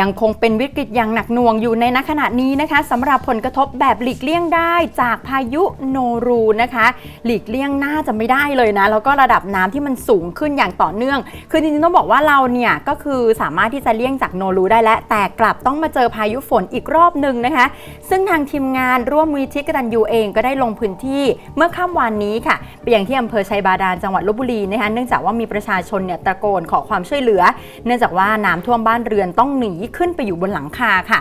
ยังคงเป็นวิกฤตอย่างหนักหน่วงอยู่ในณขณะนี้นะคะสำหรับผลกระทบแบบหลีกเลี่ยงได้จากพายุโนรูนะคะ หลีกเลี่ยงน่าจะไม่ได้เลยนะแล้วก็ระดับน้ำที่มันสูงขึ้นอย่างต่อเนื่อง คือจริงๆต้องบอกว่าเราเนี่ยก็คือสามารถที่จะเลี่ยงจากโนรูได้แล้วแต่กลับต้องมาเจอพายุฝนอีกรอบหนึ่งนะคะ ซึ่งทางทีมงานร่วมมูลนิธิกตันยูเองก็ได้ลงพื้นที่เมื่อค่ำวานนี้ค่ะไปยังที่อำเภอชัยบาดาลจังหวัดลบบุรีนะคะเนื่องจากว่ามีประชาชนเนี่ยตะโกนขอความช่วยเหลือ เนื่องจากว่าน้ำท่วมบ้านเรือนต้องหนีขึ้นไปอยู่บนหลังคาค่ะ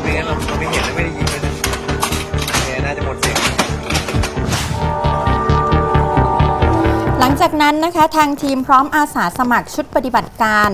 ไม่งั้นเราไม่เห็นและไม่ได้ยินเลยนะเนี่ยน่าจะหมดเสียง หลังจากนั้นนะคะทางทีมพร้อมอาสาสมัครชุดปฏิบัติการ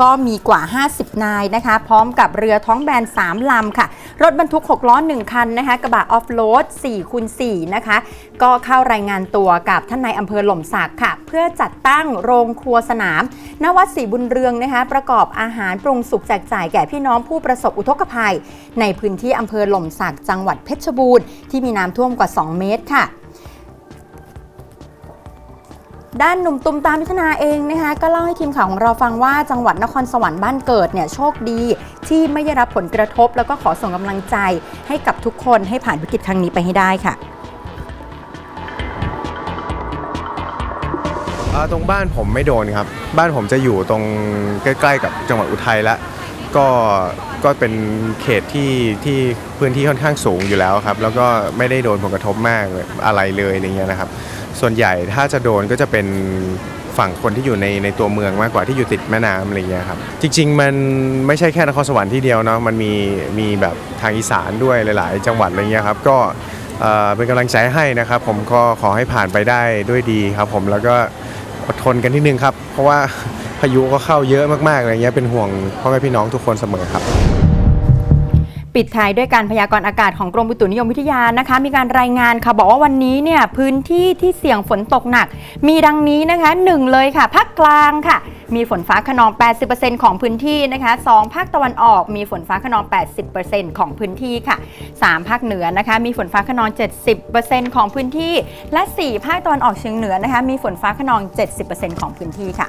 ก็มีกว่า 50 นายนะคะ พร้อมกับเรือท้องแบน 3 ลำค่ะ รถบรรทุก 6 ล้อ 1 คันนะคะ กระบะออฟโรด4คูณ4นะคะ ก็เข้ารายงานตัวกับท่านนายอำเภอหล่มสักค่ะ เพื่อจัดตั้งโรงครัวสนามณวัดศรีบุญเรืองนะคะ ประกอบอาหารปรุงสุกแจกจ่ายแก่พี่น้องผู้ประสบอุทกภัย ในพื้นที่อำเภอหล่มสักจังหวัดเพชรบูรณ์ที่มีน้ำท่วมกว่า 2 เมตรค่ะ ด้านหนุ่มตุมตามพิธนาเองนะคะก็เล่าให้ทีมข่าวของเราฟังว่าจังหวัดนครสวรรค์บ้านเกิดเนี่ยโชคดี ที่ไม่ได้รับผลกระทบ แล้วก็ขอส่งกำลังใจให้กับทุกคนให้ผ่านวิกฤตครั้งนี้ไปให้ได้ค่ะตรงบ้านผมไม่โดนครับ บ้านผมจะอยู่ตรงใกล้ ๆ กับจังหวัดอุทัยแล้ว ก็ก็เป็นเขตที่ที่พื้นที่ค่อนข้างสูงอยู่แล้วครับ แล้วก็ไม่ได้โดนผลกระทบมากอะไรเลยอะไรเงี้ยนะครับ ส่วนใหญ่ถ้าจะโดนก็จะเป็นฝั่งคนที่อยู่ในในตัวเมืองมากกว่าที่อยู่ติดแม่น้ำอะไรเงี้ยครับ จริง ๆ มันไม่ใช่แค่นครสวรรค์ที่เดียวเนาะมันมีมีแบบทางอีสานด้วยหลาย ๆ จังหวัดอะไรเงี้ยครับ ก็เอ่อเป็นกำลังใจให้นะครับ ผมก็ขอให้ผ่านไปได้ด้วยดีครับ ผมแล้วก็อดทนกันนิดนึงครับ เพราะว่า พายุก็เข้าเยอะมากๆอะไรเงี้ยเป็นห่วงพ่อแม่พี่น้องทุกคนเสมอครับ ปิดท้ายด้วยการพยากรณ์อากาศของกรมอุตุนิยมวิทยานะคะ มีการรายงานค่ะบอกว่าวันนี้เนี่ยพื้นที่ที่เสี่ยงฝนตกหนัก มีดังนี้นะคะหนึ่งเลยค่ะภาคกลางค่ะมีฝนฟ้าขนอง 80%ของพื้นที่นะคะสองภาคตะวันออก มีฝนฟ้าขนอง 80%ของพื้นที่ค่ะสามภาคเหนือนะคะ มีฝนฟ้าขนอง 70%ของพื้นที่ และสี่ภาคตะวันออกเฉียงเหนือนะคะ มีฝนฟ้าขนอง 70%ของพื้นที่ค่ะ